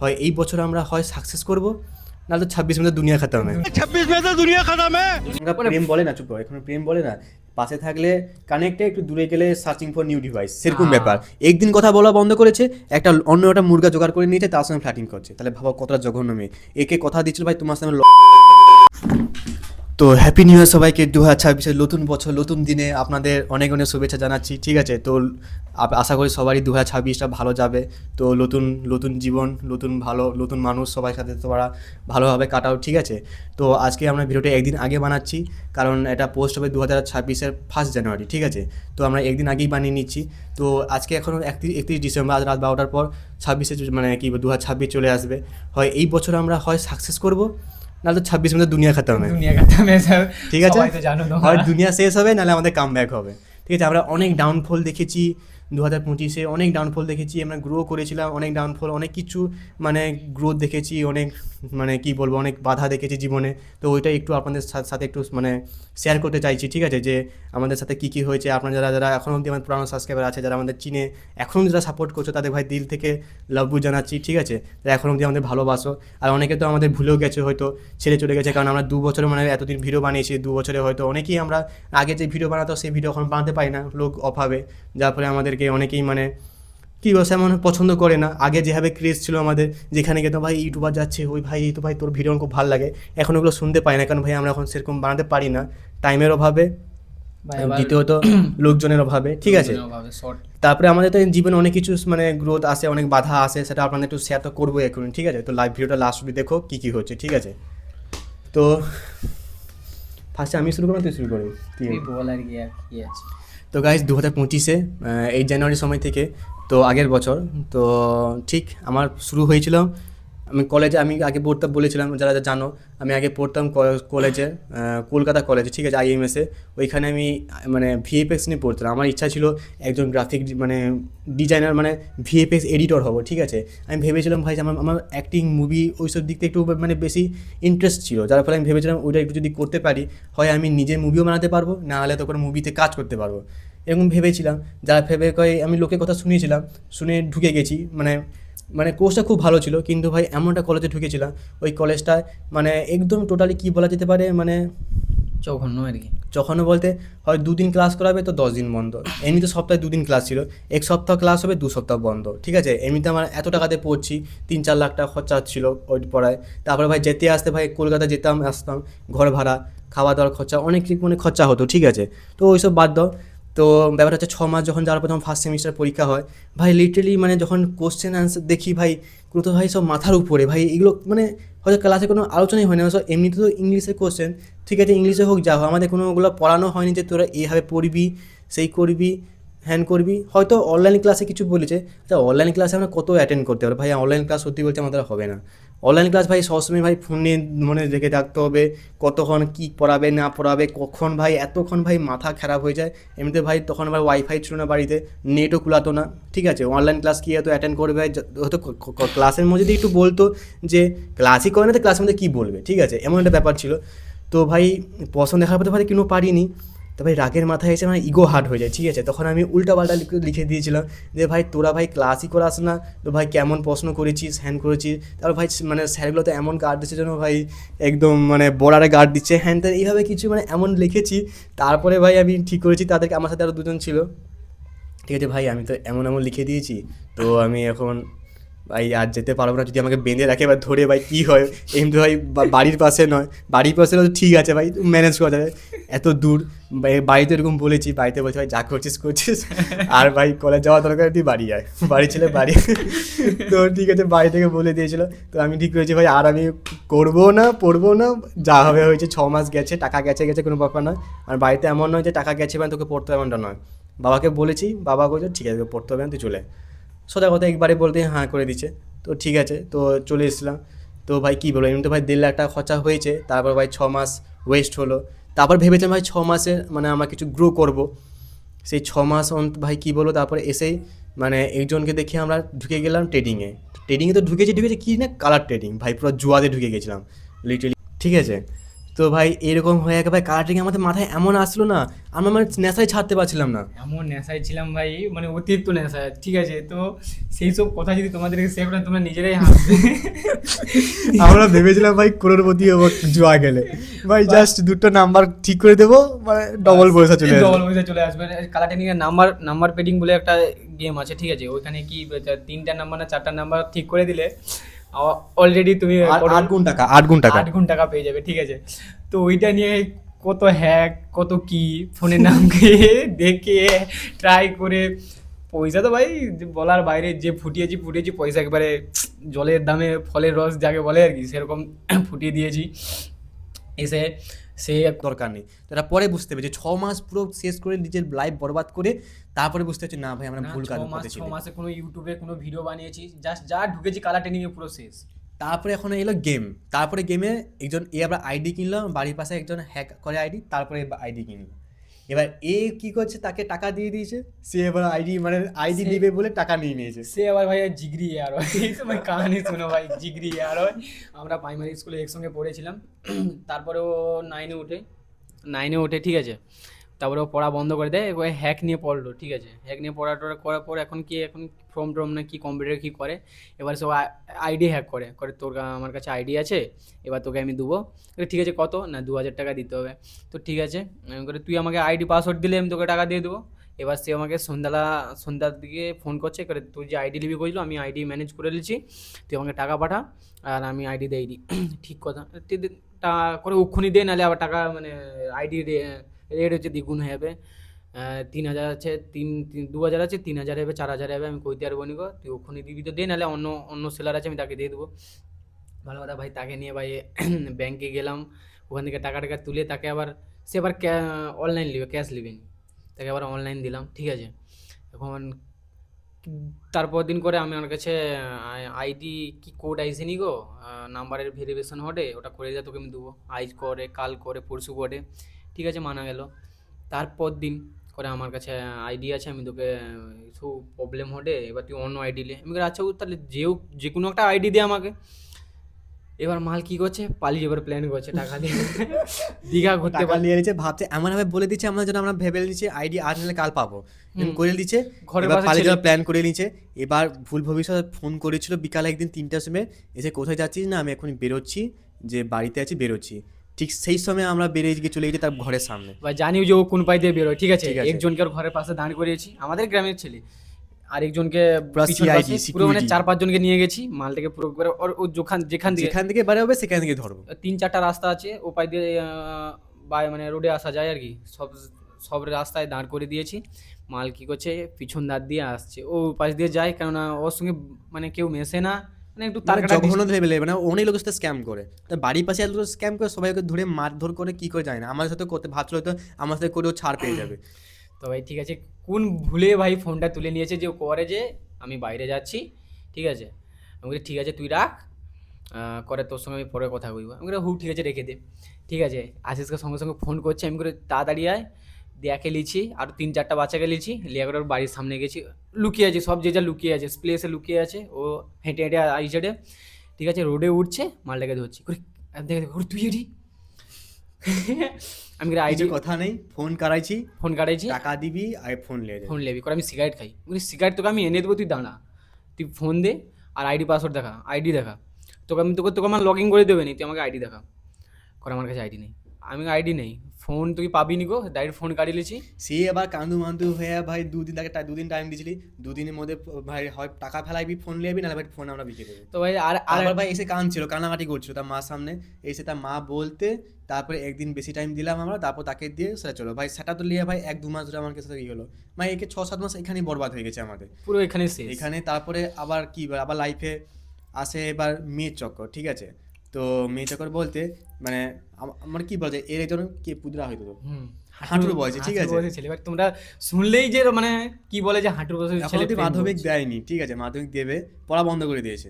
হয় এই বছর আমরা হয় সাকসেস করব নাহলে ছাব্বিশ মেয়েদের দুনিয়া খাতাম ছাব্বিশ মেয়েদের দুনিয়া খাতাম হ্যাঁ? প্রেম বলে না চুপ এখন প্রেম বলে না। পাশে থাকলে কানেক্টে একটু দূরে গেলে সার্চিং ফর নিউ ডিভাইস সেরকম হ্যাঁ। ব্যাপার। একদিন কথা বলা বন্ধ করেছে একটা অন্য একটা মুরগা জোগাড় করে নিয়েছে তার সঙ্গে ফ্ল্যাটিং করছে। তাহলে ভাবা কতটা জঘন্য মেয়ে। একে কথা দিচ্ছিল ভাই তোমার সঙ্গে তো হ্যাপি নিউ ইয়ার সবাইকে দু হাজার ছাব্বিশের নতুন বছর নতুন দিনে আপনাদের অনেক অনেক শুভেচ্ছা জানাচ্ছি ঠিক আছে? তো আশা করি সবারই দু হাজার ছাব্বিশটা ভালো যাবে। তো নতুন নতুন জীবন নতুন ভালো নতুন মানুষ সবার সাথে তোমরা ভালোভাবে কাটাও ঠিক আছে? তো আজকে আমরা ভিডিওটা একদিন আগে বানাচ্ছি কারণ এটা পোস্ট হবে দু হাজার ছাব্বিশের ফার্স্ট জানুয়ারি ঠিক আছে? তো আমরা একদিন আগেই বানিয়ে নিচ্ছি। তো আজকে এখন একত্রিশ একত্রিশ ডিসেম্বর আজ রাত বারোটার পর ছাব্বিশে মানে কি দু হাজার ছাব্বিশ চলে আসবে। হয় এই বছর আমরা হয় সাকসেস করব নাহলে তো ছাব্বিশ মধ্যে দুনিয়া খাতে হবে। দুনিয়া ঠিক আছে? হয় দুনিয়া শেষ হবে নাহলে আমাদের কাম ব্যাক হবে। ঠিক আছে? আমরা অনেক ডাউনফল দেখেছি দু হাজার পঁচিশে অনেক ডাউনফল দেখেছি, আমরা গ্রো করেছিলাম, অনেক ডাউনফল অনেক কিছু মানে গ্রোথ দেখেছি, অনেক মানে কি বলব, অনেক বাধা দেখেছি জীবনে। তো ওইটা একটু আপনাদের সাথে একটু মানে শেয়ার করতে চাইছি, ঠিক আছে? যে আমাদের সাথে কী কী হয়েছে? আপনারা যারা যারা এখন অবধি আমার পুরানো সাবস্ক্রাইবার আছে, যারা আমাদের চিনে এখনও যারা সাপোর্ট করছ, তাদের ভাই দিল থেকে লাভ জানাচ্ছি, ঠিক আছে? যারা এখন অবধি আমাদের ভালোবাসো। আর অনেকে তো আমাদের ভুলেও গেছে হয়তো, ছেড়ে চলে গেছে। কারণ আমরা দু বছরে মানে এতদিন ভিডিও বানিয়েছি দু বছরে হয়তো অনেকেই আমরা আগে যে ভিডিও বানাতো, সেই ভিডিও এখন বানাতে পারি না, লোক অভাবে। যার ফলে আমাদেরকে অনেকেই মানে কী বলছে এমন পছন্দ করে না। আগে যেভাবে ক্রেজ ছিল আমাদের যেখানে গেতো ভাই ইউটিউবার যাচ্ছে ওই ভাই এই তো ভাই তোর ভিডিও খুব ভালো লাগে। এখন ওগুলো শুনতে পাই না কারণ ভাই আমরা এখন সেরকম বানাতে পারি না। টাইমের অভাবে দ্বিতীয়ত লোকজনের অভাবে ঠিক আছে? তারপরে আমাদের তো জীবনে অনেক কিছু মানে গ্রোথ আসে অনেক বাধা আসে সেটা আপনাদের একটু শেয়ার তো করব এখন ঠিক আছে? তো লাইভ ভিডিওটা লাস্ট অব্দি দেখো কী কী হচ্ছে ঠিক আছে? তো ফার্স্টে আমি শুরু করব তুই শুরু করবি তুই বল আর কি আছে? তো গাইজ দু হাজার পঁচিশে এই জানুয়ারি সময় থেকে, তো আগের বছর, তো ঠিক আমার শুরু হয়েছিল আমি কলেজে আমি আগে পড়তাম, বলেছিলাম, যারা যা জানো, আমি আগে পড়তাম কলেজে কলকাতা কলেজে ঠিক আছে আইএমএসে ওইখানে আমি মানে ভিএফএক্স নিয়ে পড়তাম। আমার ইচ্ছা ছিল একজন গ্রাফিক মানে ডিজাইনার মানে ভিএফএক্স এডিটর হব, ঠিক আছে? আমি ভেবেছিলাম, ভাই আমার আমার অ্যাক্টিং মুভি ওইসব দিক থেকে একটু মানে বেশি ইন্টারেস্ট ছিল। যার ফলে আমি ভেবেছিলাম, ওইটা একটু যদি করতে পারি, হয় আমি নিজে মুভিও বানাতে পারব, না হলে তো কোনো মুভিতে কাজ করতে পারব। এরকম ভেবেছিলাম। যারা ভেবে কয়, আমি লোকের কথা শুনিয়েছিলাম, শুনে ঢুকে গেছি মানে মানে কোর্সটা খুব ভালো ছিল কিন্তু ভাই এমন একটা কলেজে ঢুকেছিলাম ওই কলেজটায় মানে একদম টোটালি কী বলা যেতে পারে মানে জঘন্য আর কি। যখনও বলতে হয় দুদিন ক্লাস করাবে তো দশ দিন বন্ধ। এমনিতে সপ্তাহে দুদিন ক্লাস ছিল এক সপ্তাহ ক্লাস হবে দু সপ্তাহ বন্ধ ঠিক আছে? এমনিতে আমার এত টাকাতে পড়ছি তিন চার লাখ টাকা খরচা হচ্ছিল ওই পড়ায়। তারপরে ভাই যেতে আসতে ভাই কলকাতা যেতাম আসতাম ঘর ভাড়া খাওয়া দাওয়ার খরচা অনেক মানে খরচা হতো ঠিক আছে? তো ওইসব বাদ দাও। তো ব্যাপারটা হচ্ছে ছ মাস যখন যাওয়ার পর যখন ফার্স্ট সেমিস্টার পরীক্ষা হয়, ভাই লিটারেলি মানে যখন কোশ্চেন আনসার দেখি ভাই কোনো তো ভাই সব মাথার উপরে, ভাই এগুলো মানে হয়তো ক্লাসে কোনো আলোচনাই হয় না, সব এমনিতে তো ইংলিশে কোশ্চেন ঠিক আছে ইংলিশে হোক যা হোক, আমাদের কোনো ওগুলো পড়ানো হয়নি যে তোরা এইভাবে পড়বি, সেই করবি হ্যান করবি, হয়তো অনলাইন ক্লাসে কিছু বলেছে আচ্ছা অনলাইন ক্লাসে আমরা কত অ্যাটেন্ড করতে পারব? ভাই অনলাইন ক্লাস সত্যি বলছে আমাদের হবে না। অনলাইন ক্লাস ভাই সবসময় ভাই ফোন মনে রেখে থাকতে হবে, কতক্ষণ কী পড়াবে, না পড়াবে, কখন ভাই, এতক্ষণ ভাই মাথা খারাপ হয়ে যায়। এমনিতে ভাই তখন আবার ওয়াইফাই ছিল না বাড়িতে নেটও কুলাতো না, ঠিক আছে? অনলাইন ক্লাস কি এত অ্যাটেন্ড করবে হয়তো ক্লাসের মধ্যে যদি একটু বলতো যে ক্লাসই করে না তো ক্লাসের মধ্যে কী বলবে? ঠিক আছে? এমন একটা ব্যাপার ছিল। তো ভাই, পছন্দ দেখার পর তো ভাই কিনো পারিনি। তো ভাই রাগের মাথায় এসে মানে ইগো হার্ট হয়ে যায়, ঠিক আছে? তখন আমি উল্টা পাল্টা লিখে- দিয়েছিলাম যে, ভাই, তোরা ভাই ক্লাসই করাস না, তো ভাই কেমন প্রশ্ন করেছিস হ্যান করেছিস? তারপর ভাই মানে স্যারগুলো তো এমন গার্ড দিচ্ছে যেন ভাই একদম মানে বর্ডারে গার্ড দিচ্ছে। হ্যান ত্যান এইভাবে কিছু মানে এমন লিখেছি। তারপরে ভাই আমি ঠিক করেছি, তাদেরকে আমার সাথে আরও দুজন ছিল। ঠিক আছে ভাই, আমি তো এমন এমন লিখে দিয়েছি। তো আমি এখন ভাই, আর যেতে পারব না যদি আমাকে বেঁধে রাখে বা ধরে, ভাই, কী হয়? এমনি ভাই বাড়ির পাশে নয়। বাড়ির পাশে তো ঠিক আছে, ভাই ম্যানেজ করা যাবে। এত দূর বাড়িতে এরকম বলেছি, বাড়িতে বলছি, ভাই, যা করছিস করছিস। আর ভাই কলেজ যাওয়া দরকার তুই বাড়ি আয়। বাড়ি ছেলে বাড়ি। তো ঠিক আছে, বাড়ি থেকে বলে দিয়েছিল। তো আমি ঠিক করেছি, ভাই, আর আমি করব না, পড়ব না, যা হবে হয়েছে, ছ মাস গেছে, টাকা গেছে গেছে, কোনো ব্যাপার নয়। আর বাড়িতে এমন নয় যে, টাকা গেছে মানে তোকে পড়তে এমনটা নয়। বাবাকে বলেছি, বাবা বলছে, ঠিক আছে পড়তে হবে না, তুই চলে। সোজা কথা একবারে বলতে হ্যাঁ করে দিচ্ছে তো ঠিক আছে, তো চলে এসেছিলাম। তো ভাই কী বলব এমনি তো ভাই দেড় লাখ টাকা খরচা হয়েছে, তারপর ভাই ছ মাস ওয়েস্ট হলো। তারপর ভেবেছিলাম ভাই ছ মাসে মানে আমার কিছু গ্রো করব। সেই ছ মাস অন্ত, ভাই কী বলব, তারপরে এসেই মানে একজনকে দেখে আমরা ঢুকে গেলাম ট্রেডিংয়ে ট্রেডিংয়ে তো ঢুকেছি ঢুকেছি কী না কালার ট্রেডিং ভাই পুরো জুয়াতে ঢুকে গেছিলাম লিটারেলি ঠিক আছে? তো ভাই এরকম হয়ে গেছে ভাই কালারটিং আমাদের মাথায় এমন আসলো না আমরা মানে নেশায় ছাড়তে পারছিলাম না। এমন নেশায় ছিলাম ভাই মানে অতিরিক্ত নেশায় ঠিক আছে? তো সেই সব কথা যদি তোমাদেরকে শেয়ার করে তোমরা নিজেরাই হাসবে। আমরা ভেবেছিলাম ভাই করোড়পতি হব জুয়া গেলে ভাই জাস্ট দুটো নাম্বার ঠিক করে দেবো মানে ডবল পয়সা চলে ডবল আসবে। পয়সা চলে আসবে। কালার টেকনিকের নাম্বার নাম্বার পেডিং বলে একটা গেম আছে ঠিক আছে? ওইখানে কি তিনটা নাম্বার না চারটা নাম্বার ঠিক করে দিলে অলরেডি তুমি আট গুণ টাকা আট গুণ টাকা। আট গুণ টাকা পেয়ে যাবে ঠিক আছে। তো ওইটা নিয়ে কত হ্যাক কত কি ফোনে নাম খেয়ে দেখে ট্রাই করে। পয়সা তো ভাই বলার বাইরে যে ফুটিয়েছি ফুটিয়েছি পয়সা একবারে জলের দামে ফলের রস যাকে বলে আর কি সেরকম ফুটিয়ে দিয়েছি। এসে সে দরকার নেই। তারা পরে বুঝতে পেরেছি ছ মাস পুরো শেষ করে নিজের লাইফ বরবাদ করে তারপরে বুঝতে পারছি না ভাই আমরা ভুল কাজ করতেছি ছ মাসে কোনো ইউটিউবে কোনো ভিডিও বানিয়েছি জাস্ট যা ঢুকেছি কালার ট্রেনিং এ পুরো শেষ। তারপরে এখন এলো গেম তারপরে গেমে একজন এ আবার আইডি কিনলাম বাড়ির পাশে একজন হ্যাক করে আইডি তারপরে আইডি কিনলো এবার এ কি করছে? তাকে টাকা দিয়ে দিয়েছে। সে এবার আইডি মানে আইডি দিবে বলে টাকা নিয়ে নিয়েছে। সে আবার ভাই জিগরি আর এই সময় কাহানি শোনো ভাই জিগরি আর আমরা প্রাইমারি স্কুলে একসঙ্গে পড়েছিলাম। তারপরে ও নাইনে উঠে। নাইনে উঠে ঠিক আছে? তারপরে ও পড়া বন্ধ করে দেয়। ও হ্যাক নিয়ে পড়ল ঠিক আছে? হ্যাক নিয়ে পড়া টড়া করার পর এখন কি এখন ফর্ম টর্ম না কি কম্পিউটার কি করে? এবার সে আইডি হ্যাক করে। করে তোর আমার কাছে আইডি আছে, এবার তোকে আমি দেবো। ঠিক আছে, কত? না, দু হাজার টাকা দিতে হবে। তো ঠিক আছে করে তুই আমাকে আইডি পাসওয়ার্ড দিলে আমি তোকে টাকা দিয়ে দেবো। এবার সে আমাকে সন্ধ্যালা, সন্ধ্যার দিকে ফোন করছে। করে তুই যে আইডি লিবি করেছিল, আমি আইডি ম্যানেজ করে নিয়েছি তুই আমাকে টাকা পাঠা, আর আমি আইডি দেই দিই ঠিক কথা। টা করে উক্ষুনি দে নাহলে আবার টাকা মানে আইডি রেট হচ্ছে দ্বিগুণ হয়ে যাবে। তিন হাজার আছে, তিন দু হাজার আছে, তিন হাজার হবে, চার হাজার হবে, আমি কইতে পারব নি গো। তুই ওখানে দিবি তো দে, নাহলে অন্য অন্য সেলার আছে, আমি তাকে দিয়ে দেবো। ভালো কথা, ভাই, তাকে নিয়ে ভাই ব্যাংকে গেলাম, ওখান থেকে টাকা টাকা তুলে তাকে আবার, সে আবার অনলাইন নিবে ক্যাশ নেবে। তাকে আবার অনলাইন দিলাম, ঠিক আছে? এখন তারপর দিন করে আমি আমার কাছে আইডি কি কোড আইসে নি গো নাম্বারের ভেরিফিকেশন হটে, ওটা করে যা, তোকে আমি দেবো। আইজ করে, কাল করে, পরশু করে, ঠিক আছে, মানা গেল। তারপর দিন করে আমার কাছে আইডি আছে আমি তোকে কিছু প্রবলেম হটে এবার তুই অন্য আইডি লে। আমি আচ্ছা তাহলে যেও যে কোনো একটা আইডি দে আমাকে। এবার মাল কি করছে? পালিয়ে এবার প্ল্যান করছে টাকা দিয়ে। দীঘা ঘুরতে নিয়ে নিচ্ছে ভাবছে এমনভাবে বলে দিচ্ছে আমরা যেন আমরা ভেবে নিচ্ছি আইডি আজ নাহলে কাল পাবো। করে দিচ্ছে পাশে পালিয়ে যাওয়ার প্ল্যান করে নিচ্ছে এবার ভুল ভবিষ্যৎ ফোন করেছিল বিকালে একদিন তিনটার সময় এসে কোথায় যাচ্ছিস না আমি এখন বেরোচ্ছি যে বাড়িতে আছি বেরোচ্ছি। ঠিক সেই সময় আমরা বেরিয়ে গিয়ে চলে গেছি তার ঘরের সামনে। বা জানিও যে ও কোন পাই দিয়ে বেরোয় ঠিক আছে? ঠিক আছে। একজনকে ওর ঘরের পাশে দাঁড় করিয়েছি। আমাদের গ্রামের ছেলে। আর একজনকে Plus পিছন CID, পাশে পুরো মানে security। চার পাঁচজনকে নিয়ে গেছি মালটাকে পুরো করে ওর ও যেখান যেখান দিয়ে যেখান থেকে বাড়ি হবে সেখান থেকে ধরবো। তিন চারটা রাস্তা আছে ও পাই দিয়ে আহ, বাই মানে রোডে আসা যায় আর কি। সব সব রাস্তায় দাঁড় করে দিয়েছি। মাল কি করছে পিছন দাঁত দিয়ে আসছে। ও পাশ দিয়ে যায় কেননা ওর সঙ্গে মানে কেউ মেশে না। মানে একটু তার মানে জঘন্য লেভেলে মানে অনেক লোকের সাথে স্ক্যাম করে। তো বাড়ির পাশে এত স্ক্যাম করে সবাইকে ধরে মারধর করে কি করে যায় না। আমাদের সাথে করতে ভাবছিল হয়তো আমার সাথে করেও ছাড় পেয়ে যাবে। তো ভাই ঠিক আছে কোন ভুলে ভাই ফোনটা তুলে নিয়েছে যে ও করে যে আমি বাইরে যাচ্ছি ঠিক আছে? আমি বলি ঠিক আছে তুই রাখ করে তোর সঙ্গে আমি পরে কথা বলব। আমি বলি হু ঠিক আছে রেখে দে। ঠিক আছে আশিসকে সঙ্গে সঙ্গে ফোন করছে আমি করে তাড়াতাড়ি আয়। দেখে লিছি আর তিন চারটা বাচ্চাকে লিছি লিয়ে করে বাড়ির সামনে গেছি। লুকিয়ে আছে সব যে যা লুকিয়ে আছে প্লেসে লুকিয়ে আছে ও হেঁটে হেঁটে আই সাইডে ঠিক আছে রোডে উঠছে মালটাকে ধরছি। করে দেখে তুই এটি আমি আইডি কথা নেই ফোন কারাইছি ফোন কাটাইছি টাকা দিবি আর ফোন যাবি ফোন লেবি করে আমি সিগারেট খাই। বলি সিগারেট তোকে আমি এনে দেবো তুই দাঁড়া। তুই ফোন দে আর আইডি পাসওয়ার্ড দেখা আইডি দেখা। তোকে আমি তোকে তোকে আমার লগ ইন করে দেবে নি তুই আমাকে আইডি দেখা। করে আমার কাছে আইডি নেই। আমি আইডি নেই। ফোন তুই পাবি গো? ডাইরেক্ট ফোন কাটিয়ে লিছি সে আবার কান্দু মান্দু হয়ে ভাই দুদিন তাকে দুদিন টাইম দিয়েছিলি। দুদিনের মধ্যে ভাই হয় টাকা ফেলাইবি ফোন নিয়ে নাহলে ভাই ফোন আমরা বিকে দেবো তো ভাই আর আর ভাই এসে কাঁদছিল কান্নাকাটি করছিল তার মা সামনে। এসে তার মা বলতে তারপরে একদিন বেশি টাইম দিলাম আমরা তারপর তাকে দিয়ে সেটা চলো। ভাই সেটা তো লিয়ে ভাই এক দু মাস ধরে আমার কাছে কি হলো। ভাই একে ছ সাত মাস এখানেই বরবাদ হয়ে গেছে আমাদের। পুরো এখানে এখানে তারপরে আবার কি বলে, আবার লাইফে আসে এবার মেয়ের চক্কর ঠিক আছে? তো মেয়ে চাকর বলতে মানে আমার কি বলা যায় এর একজন কে পুদরা হয়তো তো। হাঁটুর বয়সে, ঠিক আছে? ছেলে। এবার তোমরা শুনলেই যে মানে কি বলে যে হাঁটুর বয়সে ছেলে মাধ্যমিক দেয়নি ঠিক আছে? মাধ্যমিক দেবে পড়া বন্ধ করে দিয়েছে।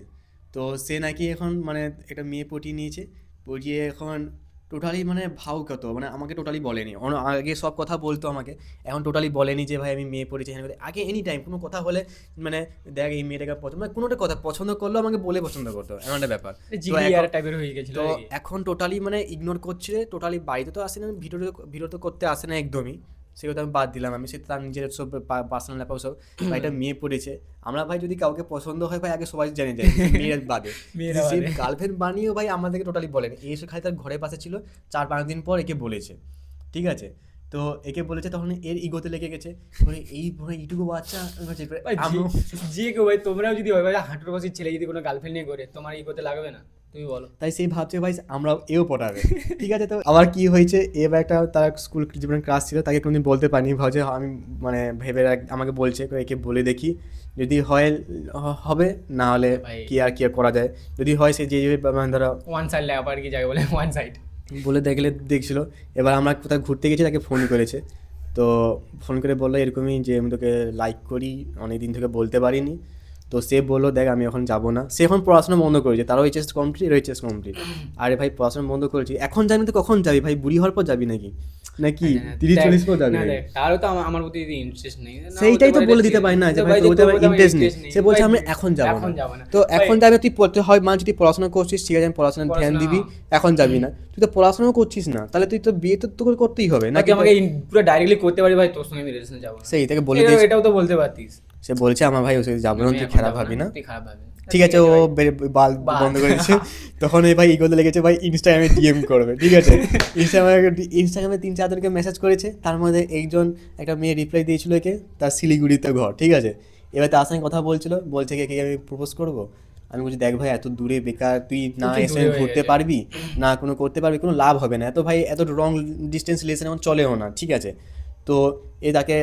তো সে নাকি এখন মানে একটা মেয়ে পটিয়ে নিয়েছে পটিয়ে এখন টোটালি মানে ভাও কত মানে আমাকে টোটালি বলেনি। আগে সব কথা বলতো আমাকে। এখন টোটালি বলেনি যে ভাই আমি মেয়ে পড়েছি হ্যাঁ আগে এনি টাইম কোনো কথা হলে মানে দেখ এই মেয়েটাকে পছন্দ মানে কোনোটা কথা পছন্দ করলেও আমাকে বলে পছন্দ করতো এমন একটা ব্যাপার। টাইপের হয়ে গেছিল তো এখন টোটালি মানে ইগনোর করছে টোটালি বাড়িতে তো আসে না ভিডিও ভিডিও তো করতে আসে না একদমই। সে কথা আমি বাদ দিলাম। আমি সে তার নিজের সব পার্সোনাল ব্যাপার সব ভাই এটা মেয়ে পড়েছে। আমরা ভাই যদি কাউকে পছন্দ হয় ভাই আগে সবাই জেনে যায়। মেয়ের বাদে। সে গার্লফ্রেন্ড বানিয়েও ভাই আমাদেরকে টোটালি বলেনি। এই এসে খালি তার ঘরের পাশে ছিল। চার পাঁচ দিন পর একে বলেছে। ঠিক আছে? তো একে বলেছে তখন এর ইগোতে লেগে গেছে। এই মানে এইটুকু বাচ্চা? যে কেউ ভাই তোমরাও যদি হয় ভাই হাঁটুর বসে ছেলে যদি কোনো গার্লফ্রেন্ড নিয়ে করে তোমার ইগোতে লাগবে না। তুমি বলো। তাই সেই ভাবছে ভাই আমরাও এও পটাবে। ঠিক আছে তো আবার কি হয়েছে এবার একটা তার স্কুল জীবনের ক্লাস ছিল তাকে কোনোদিন বলতে পারিনি। ভাবছে আমি মানে ভেবে রাখ- আমাকে বলছে একে বলে দেখি। যদি হয় হবে না হলে কি আর কি আর করা যায়? যদি হয় সে যে মানে ধরো ওয়ান সাইড আবার কি যাকে বলে? ওয়ান সাইড বলে দেখলে দেখছিল। এবার আমরা কোথাও ঘুরতে গেছি তাকে ফোন করেছে। তো ফোন করে বলল এরকমই যে আমি তোকে লাইক করি অনেক দিন থেকে বলতে পারিনি। তো সে বলল দেখ আমি এখন যাব না। সে এখন পড়াশোনা বন্ধ করেছে তারও এইচএস কমপ্লিট এইচএস কমপ্লিট আরে ভাই পড়াশোনা বন্ধ করেছি। এখন যাবি তো কখন যাবি ভাই? বুড়ি হওয়ার পর যাবি নাকি? নাকি তিরিশ চল্লিশ পর যাবি তারও তো আমার- প্রতি ইন্টারেস্ট নেই। সেইটাই তো বলে দিতে পারি না যে ভাই তোর আমার ইন্টারেস্ট নেই। সে বলছে আমি এখন যাব না। তো এখন যাবে তুই পড়তে হয় মা যদি পড়াশোনা করছিস ঠিক আছে আমি পড়াশোনা ধ্যান দিবি এখন যাবি না। তুই তো পড়াশোনাও করছিস না তাহলে তুই তো বিয়ে তো তোকে করতেই হবে নাকি আমাকে পুরো ডাইরেক্টলি করতে পারি ভাই তোর সঙ্গে আমি রিলেশনে যাব সেই তাকে বলে এটাও- এটাও তো বলতে পারতিস। সে বলছে আমার ভাই ওর সাথে যাব না তুই খারাপ ভাবি না। ঠিক আছে ও বাল। বন্ধ করে দিচ্ছে তখন এই ভাই ইগোতে লেগেছে ভাই ইনস্টাগ্রামে ডিএম করবে। ঠিক আছে ইনস্টাগ্রামে ইনস্টাগ্রামে তিন চারজনকে মেসেজ করেছে তার মধ্যে একজন একটা মেয়ে রিপ্লাই দিয়েছিল একে তার শিলিগুড়িতে ঘর ঠিক আছে। এবার তার সঙ্গে কথা বলছিল বলছে কি আমি প্রপোজ করব? আমি বলছি দেখ ভাই এত দূরে বেকার তুই না এসে ঘুরতে পারবি না কোনো করতে পারবি কোনো লাভ হবে না। এত ভাই এত রং ডিস্টেন্স রিলেশন এখন চলেও না ঠিক আছে। তো এ তাকে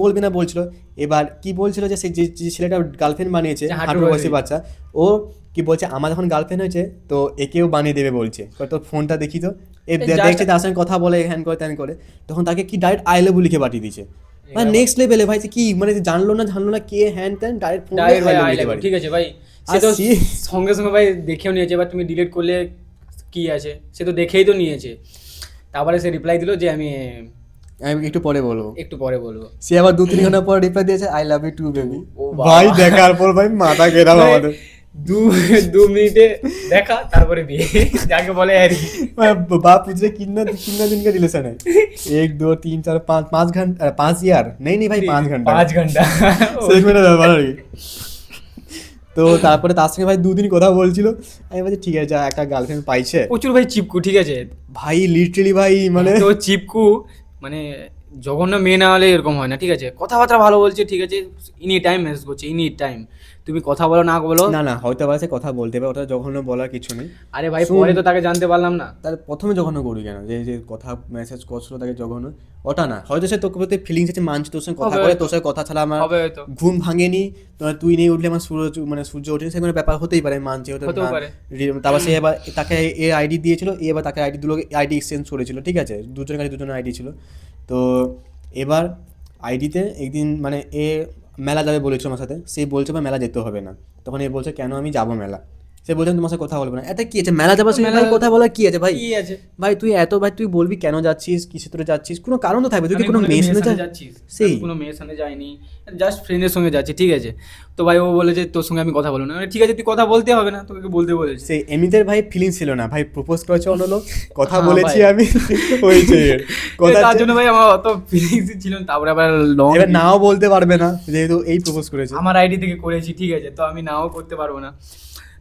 বলবি না বলছিল। এবার কি বলছিল যে সে যে ছেলেটা গার্লফ্রেন্ড বানিয়েছে বসে বসে। বাচ্চা ও কি বলছে আমার যখন গার্লফ্রেন্ড হয়েছে তো একেও বানিয়ে দেবে বলছে। তোর ফোনটা দেখি তো। এ দেখছে তার সঙ্গে কথা বলে হ্যান করে ত্যান করে। তখন তাকে কি ডাইরেক্ট আই লাভ লিখে পাঠিয়ে দিয়েছে। মানে নেক্সট লেভেলে ভাই কি মানে জানলো না জানলো না কে হ্যান ত্যান ডাইরেক্ট ফোন ঠিক আছে ভাই সে তো সঙ্গে সঙ্গে ভাই দেখেও নিয়েছে এবার তুমি ডিলিট করলে কি আছে? সে তো দেখেই তো নিয়েছে। তারপরে সে রিপ্লাই দিল যে আমি আমি একটু পরে বলবো একটু পরে বলবো সে আবার দু তিন ঘন্টা পর রিপ্লাই দিয়েছে I love you too baby ও বাবা। ভাই দেখার পর ভাই মাথা গেরাম আমাদের দু দু মিনিটে দেখা তারপরে বিয়ে যাকে বলে আর কি बाप पूछे कितना कितना दिन का रिलेशन है एक दो तीन चार पाँच पाँच घंटा पाँच ईयर नहीं नहीं भाई पाँच घंटा পাঁচ ঘন্টা শেষ মিনিটের ব্যাপার আর কি। তো তারপরে তার সঙ্গে ভাই দুদিন কথা বলছিল আমি বলছি ঠিক আছে যা একটা গার্লফ্রেন্ড পাইছে প্রচুর ভাই চিপকু ঠিক আছে ভাই লিটারেলি ভাই মানে তো চিপকু মানে জঘন্য মেয়ে না হলে এরকম হয় না ঠিক আছে? কথাবার্তা ভালো বলছে ঠিক আছে? ইনি টাইম মেসেজ করছে ইনি টাইম তুমি কথা বলো না বলো। না না হয়তো পারে সে কথা বলতে পারে ওটা যখন বলার কিছু নেই। আরে ভাই। পরে তো তাকে জানতে পারলাম না। তাহলে প্রথমে জঘন্য করি কেন? যে যে কথা মেসেজ করছিল তাকে জঘন্য ওটা না। হয়তো সে তোকে প্রতি ফিলিংস আছে মানছে তোর সঙ্গে কথা বলে তোর সঙ্গে কথা ছাড়া আমার ঘুম ভাঙেনি তুই নেই উঠলে আমার সূর্য মানে সূর্য ওঠেনি সেখানে ব্যাপার হতেই পারে মানছি পারে। তারপর সে এবার তাকে এ আইডি দিয়েছিল এ এবার তাকে আইডি দুটো আইডি এক্সচেঞ্জ করেছিল ঠিক আছে? দুজনের কাছে দুজনের আইডি ছিল। তো এবার আইডিতে একদিন মানে এ মেলা যাবে বলেছিল আমার সাথে সে বলছে বা মেলা যেতে হবে না। তখন এ বলছে, কেন আমি যাব মেলা? সে বলছে আমি তোমার সাথে কথা বলব না। এতে কি আছে? মেলা যাবার সময় ভাই কথা বলার কি আছে ভাই? কি আছে? ভাই তুই এত ভাই তুই বলবি কেন যাচ্ছিস? কিসে তোরে যাচ্ছিস? কোনো কারণ তো থাকবে। তুই কি কোনো মেয়ের সাথে যাচ্ছিস? সেই। কোনো মেয়ের সাথে যাইনি। জাস্ট ফ্রেন্ডের সঙ্গে যাচ্ছি ঠিক আছে? তো ভাই ও বলে যে তোর সঙ্গে আমি কথা বলব না। ঠিক আছে তুই কথা বলতে হবে না। তোকে বলতে বলেছে। সেই এমনিতে ভাই ফিলিং ছিল না। ভাই প্রপোজ করেছে অন্য লোক। কথা হ্যাঁ, বলেছি আমি। হয়েছে কথা তার জন্য ভাই আমার অত ফিলিংস ছিল না। তারপরে আবার লং এবার নাও বলতে পারবে না যেহেতু এই প্রপোজ করেছে। আমার আইডি থেকে করেছি ঠিক আছে? তো আমি নাও করতে পারব না।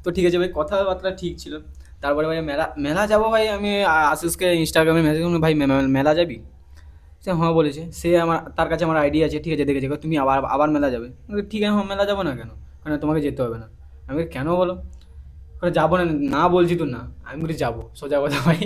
তো ঠিক আছে ভাই কথাবার্তা ঠিক ছিল। তারপরে ভাই মেলা মেলা যাব ভাই আমি আশিসকে ইনস্টাগ্রামে মেসেজ করলাম ভাই মেলা যাবি? সে হ্যাঁ বলেছে। সে আমার তার কাছে আমার আইডিয়া আছে ঠিক আছে দেখেছে তুমি আবার আবার মেলা যাবে। ঠিক আছে হ্যাঁ মেলা যাব না কেন? কেন তোমাকে যেতে হবে না? আমি কেন বলো? কয়, যাব না না বলছি তো না। আমি বলি যাব সোজা কথা ভাই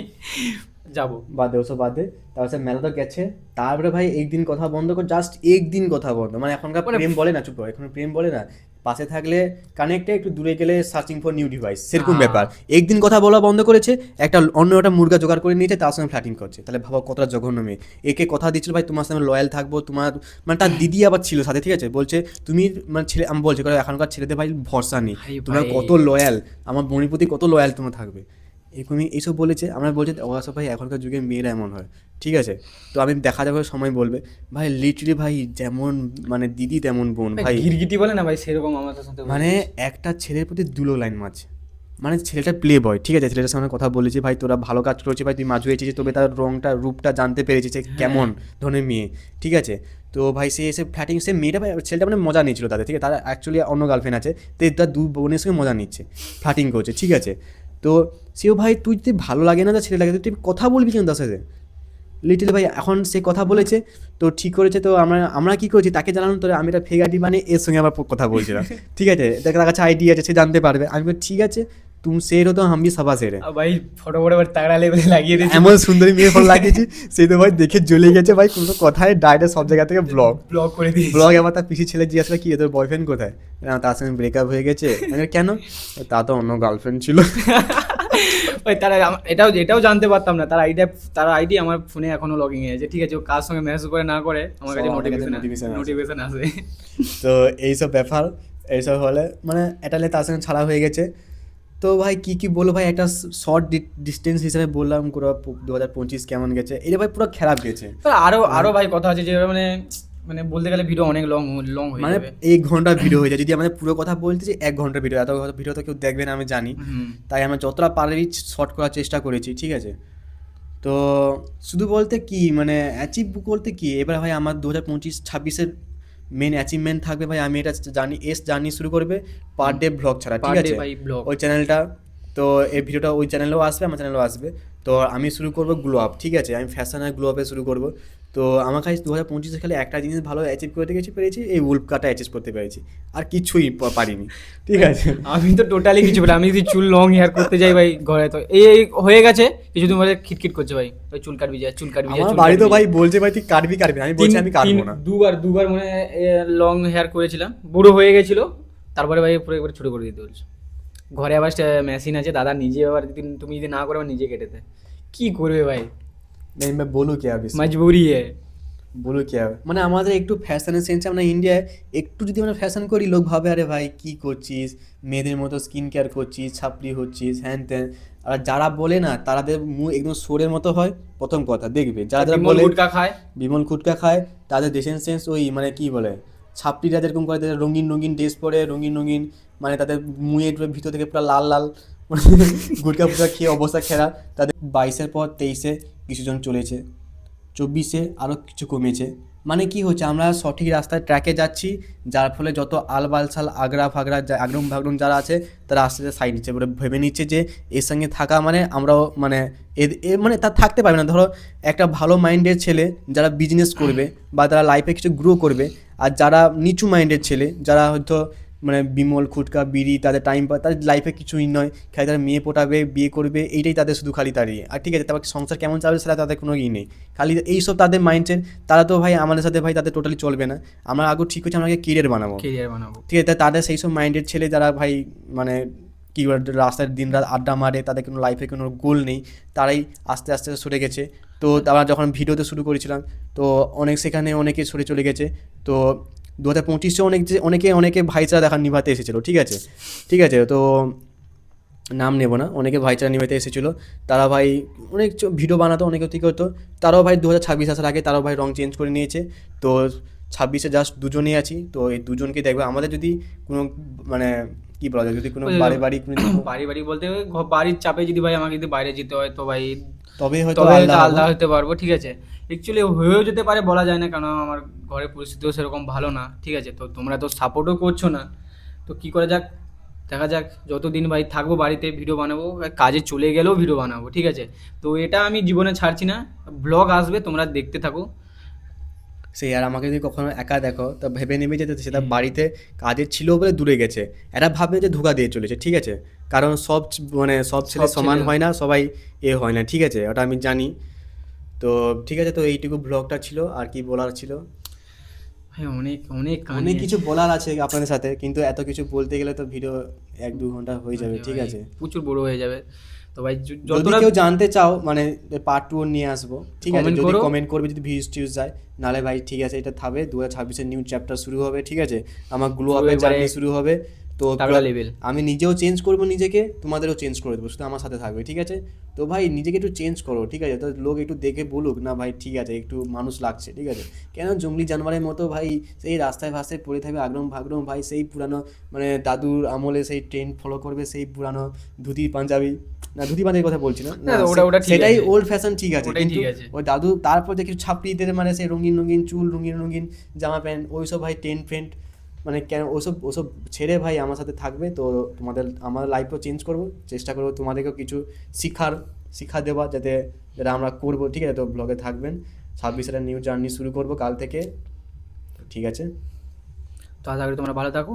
যাব। বাদ ওসব বাদ তারপর সে মেলা তো গেছে। তারপরে ভাই একদিন কথা বন্ধ কর জাস্ট একদিন কথা বন্ধ। মানে এখনকার মানে- প্রেম বলে না চুপ কর, এখন প্রেম বলে না পাশে থাকলে কানেক্টে একটু দূরে গেলে সার্চিং ফর নিউ ডিভাইস সেরকম হ্যাঁ। ব্যাপার। একদিন কথা বলা বন্ধ করেছে একটা অন্য একটা মুরগা জোগাড় করে নিয়েছে তার সঙ্গে ফ্ল্যাটিং করছে। তাহলে ভাবো কতটা জঘন্য মেয়ে। একে কথা দিচ্ছিল ভাই তোমার সঙ্গে লয়াল থাকব তোমার মানে তার দিদি আবার ছিল সাথে ঠিক আছে? বলছে তুমি মানে ছেলে আমি বলছি এখনকার ছেলেদের ভাই ভরসা নেই। তোমার কত লয়াল আমার বোনের প্রতি কত লয়াল তোমার থাকবে? এরকমই এইসব বলেছে আমরা বলছি ওরা সব ভাই এখনকার যুগে মেয়েরা এমন হয়। ঠিক আছে? তো আমি দেখা যাবে সময় বলবে। ভাই লিটারি ভাই যেমন মানে দিদি তেমন বোন ভাই গিরগিটি বলে না ভাই সেরকম আমাদের সাথে মানে একটা ছেলের প্রতি দুলো লাইন মারছে। মানে ছেলেটা প্লে বয় ঠিক আছে? ছেলেটার সামনে কথা বলেছি ভাই তোরা ভালো কাজ করেছিস ভাই তুই মাঝু হয়েছিস তবে তার রংটা রূপটা জানতে পেরেছিস যে কেমন ধরনের মেয়ে। ঠিক আছে? তো ভাই সে এসে ফ্ল্যাটিং সে মেয়েটা ভাই ছেলেটা মানে মজা নিচ্ছিল তাদের ঠিক আছে? তারা অ্যাকচুয়ালি অন্য গার্লফ্রেন্ড আছে তো তার দু বোনের সঙ্গে মজা নিচ্ছে ফ্ল্যাটিং করছে ঠিক আছে? তো সেও ভাই তুই যদি ভালো লাগে না তো ছেলে লাগে তুই কথা বলবি কেন তার সাথে? লিটিল ভাই এখন সে কথা বলেছে তো ঠিক করেছে তো আমরা আমরা কী করেছি তাকে জানানো তো আমি এটা ফেক আইডি মানে এর সঙ্গে আমার কথা বলছিলাম। ঠিক আছে? তার কাছে আইডিয়া আছে সে জানতে পারবে। আমি বলি, ঠিক আছে। তুম শের হতো আমি সাবা শের ভাই ফটো ফটো তাগড়া লেভেলে লাগিয়ে দিয়েছি এমন সুন্দরী মেয়ে ফোন লাগিয়েছি সে তো ভাই দেখে জ্বলে গেছে ভাই কোনো কথায় ডাইরেক্ট সব জায়গা থেকে ব্লগ ব্লক করে দিয়েছি ব্লগ আবার তার পিসি ছেলে জিজ্ঞাসা কি তোর বয়ফ্রেন্ড কোথায় তার সঙ্গে ব্রেকআপ হয়ে গেছে কেন তা তো অন্য গার্লফ্রেন্ড ছিল। ভাই তারা এটাও এটাও জানতে পারতাম না তার আইডিয়া তার আইডি আমার ফোনে এখনও লগইন আছে ঠিক আছে ও কার সঙ্গে মেসেজ করে না করে আমার কাছে আমার নোটিফিকেশন নোটিফিকেশন আসে তো এইসব ব্যাপার এইসব হলে মানে এটালে তার সঙ্গে ছাড়া হয়ে গেছে তো ভাই কি কি বলব ভাই? একটা শর্ট ডিস্টেন্স হিসেবে বললাম পুরো দু হাজার পঁচিশ কেমন গেছে? এটা ভাই পুরো খারাপ গেছে। তো আরও আরও ভাই কথা আছে যে মানে মানে বলতে গেলে ভিডিও অনেক লং লং হয়ে মানে এক ঘণ্টা ভিডিও হয়ে যায়। যদি আমাদের পুরো কথা বলতে যে এক ঘণ্টার ভিডিও এত ভিডিও তো কেউ দেখবে না আমি জানি। তাই আমরা যতটা পারি শর্ট করার চেষ্টা করেছি ঠিক আছে? তো শুধু বলতে কি মানে অ্যাচিভ বলতে কি? এবার ভাই আমার দু হাজার পঁচিশ ছাব্বিশের মেন অ্যাচিভমেন্ট থাকবে ভাই আমি এটা জানি এস জার্নি শুরু করবে পার ডে ব্লগ ছাড়া ঠিক আছে। ওই চ্যানেলটা তো এই ভিডিওটা ওই চ্যানেলেও আসবে আমার চ্যানেলেও আসবে। তো আমি শুরু করব গ্লো আপ ঠিক আছে? আমি ফ্যাশন আর গ্লো আপে শুরু করব। তো আমার কাছে দু হাজার পঁচিশে খালি একটা জিনিস ভালো অ্যাচিভ করতে গেছি পেরেছি এই উল্প কাটা অ্যাচিভ করতে পেরেছি। আর কিছুই পারিনি। ঠিক আছে? আমি তো টোটালি কিছু বলি আমি যদি চুল লং হেয়ার করতে যাই ভাই ঘরে তো এই হয়ে গেছে কিছুদিন পরে খিটখিট করছে ভাই ওই চুল কাটবি যা চুল কাটবি আমার বাড়ি তো ভাই বলছে ভাই তুই কাটবি কাটবি আমি বলছি আমি কাটবো না। দুবার দুবার মানে লং হেয়ার করেছিলাম। বুড়ো হয়ে গেছিল তারপরে ভাই পুরো একবার ছোট করে দিতে বলছে। ঘরে আবার মেশিন আছে দাদা নিজে আবার তুমি যদি না করে নিজে কেটে দেয়। কি করবে ভাই? नहीं मैं बोलूँ क्या अभी মজবুরি है বলুক কি হবে মানে আমাদের একটু ফ্যাশনের সেন্সে আমরা ইন্ডিয়ায় একটু যদি আমরা ফ্যাশন করি লোক ভাবে আরে ভাই কি করছিস মেয়েদের মতো স্কিন কেয়ার করছিস ছাপড়ি হচ্ছিস হ্যান ত্যান আর যারা বলে না তাদের মুখ একদম সোরের মতো হয় প্রথম কথা দেখবে যারা যারা বিমল বলে গুটকা খায় বিমল খুটকা খায় তাদের ড্রেসিং সেন্স ওই মানে কি বলে ছাপড়িরা যেরকম করে তাদের রঙিন রঙিন ড্রেস পরে রঙিন রঙিন মানে তাদের মুয়ের ভিতর থেকে পুরো লাল লাল গুটকা ফুটকা খেয়ে অবস্থা খেরা তাদের বাইশের পর তেইশে কিছুজন চলেছে। চব্বিশে আরও কিছু কমেছে। মানে কি হচ্ছে? আমরা সঠিক রাস্তায় ট্র্যাকে যাচ্ছি, যার ফলে যত আলবালসাল, আগরা ফাগরা আগরম ভাগরম যারা আছে, তারা আস্তে আস্তে সাইড নিচ্ছে। ভেবে নিচ্ছে যে, এর সঙ্গে থাকা মানে আমরাও মানে এ- মানে তা থাকতে পারবে না। ধরো, একটা ভালো মাইন্ডের ছেলে যারা বিজনেস করবে বা তারা লাইফে কিছু গ্রো করবে, আর যারা নিচু মাইন্ডের ছেলে, যারা হয়তো মানে বিমল খুটকা বিড়ি তাদের টাইম পা তাদের লাইফে কিছুই নয়। খালি তারা মেয়ে পটাবে বিয়ে করবে এইটাই তাদের শুধু খালি দাঁড়িয়ে আর ঠিক আছে তারপর সংসার কেমন চালাবে সেটা তাদের কোনো ই নেই। খালি এইসব তাদের মাইন্ডসেট তারা তো ভাই আমাদের সাথে ভাই তাদের টোটালি চলবে না। আমরা আগে ঠিক হচ্ছে আমাকে কেরিয়ার বানাবো। কেরিয়ার বানাবো। ঠিক আছে তাদের সেই সব মাইন্ডের ছেলে যারা ভাই মানে কী বলে রাস্তায় দিন রাত আড্ডা মারে তাদের কোনো লাইফে কোনো গোল নেই তারাই আস্তে আস্তে সরে গেছে। তো তারা যখন ভিডিওতে শুরু করেছিলাম তো অনেক সেখানে অনেকে সরে চলে গেছে। তো দু হাজার পঁচিশে অনেক যে অনেকে অনেকে ভাইচারা দেখা নিভাতে এসেছিল, ঠিক আছে? ঠিক আছে, তো নাম নেব না, অনেকে ভাইচারা নিভাতে এসেছিল। তারা ভাই অনেক ভিডিও বানাতো, অনেকে ঠিক হতো তারাও ভাই দু হাজার ছাব্বিশ আসার আগে তারাও ভাই রং চেঞ্জ করে নিয়েছে। তো ছাব্বিশে জাস্ট দুজনেই আছি, তো এই দুজনকে দেখবে। আমাদের যদি কোনো মানে কি বলা যায়? যদি কোনো ওই যে- বাড়ি বাড়ি কোনো বাড়ি বাড়ি বলতে বাড়ির চাপে যদি ভাই আমাকে যদি বাইরে যেতে হয় তো ভাই তবে হয়তো আলাদা হতে পারব ঠিক আছে। অ্যাকচুয়ালি হয়েও যেতে পারে বলা যায় না কারণ আমার ঘরের পরিস্থিতিও সেরকম ভালো না ঠিক আছে। তো তোমরা তো সাপোর্টও করছ না। তো কি করা যাক? দেখা যাক যতদিন ভাই থাকব বাড়িতে ভিডিও বানাবো কাজে চলে গেলেও ভিডিও বানাবো ঠিক আছে। তো এটা আমি জীবনে ছাড়ছি না। ব্লগ আসবে তোমরা দেখতে থাকো। সেই আর আমাকে যদি কখনো একা দেখো তো ভেবে নেবে যে সেটা বাড়িতে কাজের ছিল বলে দূরে গেছে। এরা ভাবে যে ধোকা দিয়ে চলেছে ঠিক আছে? কারণ সব মানে সব ছেলে সমান হয়। না সবাই এ হয় না ঠিক আছে? ওটা আমি জানি। তো ঠিক আছে তো এইটুকু ব্লগটা ছিল আর কি বলার ছিল? ভাই অনেক অনেক অনেক কিছু বলার আছে আপনাদের সাথে কিন্তু এত কিছু বলতে গেলে তো ভিডিও এক দু ঘণ্টা হয়ে যাবে ঠিক আছে? প্রচুর বড় হয়ে যাবে। তো ভাই যদি কেউ জানতে চাও মানে পার্ট টু নিয়ে আসব ঠিক আছে? যদি কমেন্ট করবে যদি ভিউজ টিউজ যায় নালে ভাই ঠিক আছে এটা থাকবে দু হাজার ছাব্বিশের নিউ চ্যাপ্টার শুরু হবে ঠিক আছে? আমার গ্লো আপের জার্নি শুরু হবে। তো আমি নিজেও চেঞ্জ করব নিজেকে তোমাদেরও চেঞ্জ করে দেবো শুধু আমার সাথে থাকবে ঠিক আছে? তো ভাই নিজেকে একটু চেঞ্জ করো ঠিক আছে? তো লোক একটু দেখে বলুক না ভাই ঠিক আছে একটু মানুষ লাগছে ঠিক আছে? কেন জঙ্গলি জানোয়ারের মতো ভাই সেই রাস্তায় ফাস্তায় পড়ে থাকবে আগ্রম ভাগরম ভাই সেই পুরানো মানে দাদুর আমলে সেই ট্রেন্ড ফলো করবে সেই পুরানো ধুতি পাঞ্জাবি। না ধুতি পাঞ্জাবির কথা বলছি না। সেটাই ওল্ড ফ্যাশন ঠিক আছে কিন্তু। ওই দাদু তারপর যে কিছু ছাপড়ি দিতে মানে সেই রঙিন রঙিন চুল রঙিন রঙিন জামা প্যান্ট ওইসব ভাই টেন্ট ফেন্ট মানে কেন ওসব ওসব ছেড়ে ভাই আমার সাথে থাকবে, তো তোমাদের, আমার লাইফও চেঞ্জ করব। চেষ্টা করব তোমাদেরকেও কিছু শিখার, শিক্ষা দেওয়া যাতে যেটা আমরা করব, ঠিক আছে? তো ব্লগে থাকবেন। ছাব্বিশ সালের নিউ জার্নি শুরু করব কাল থেকে। ঠিক আছে? তো আশা করি তোমরা ভালো থাকো।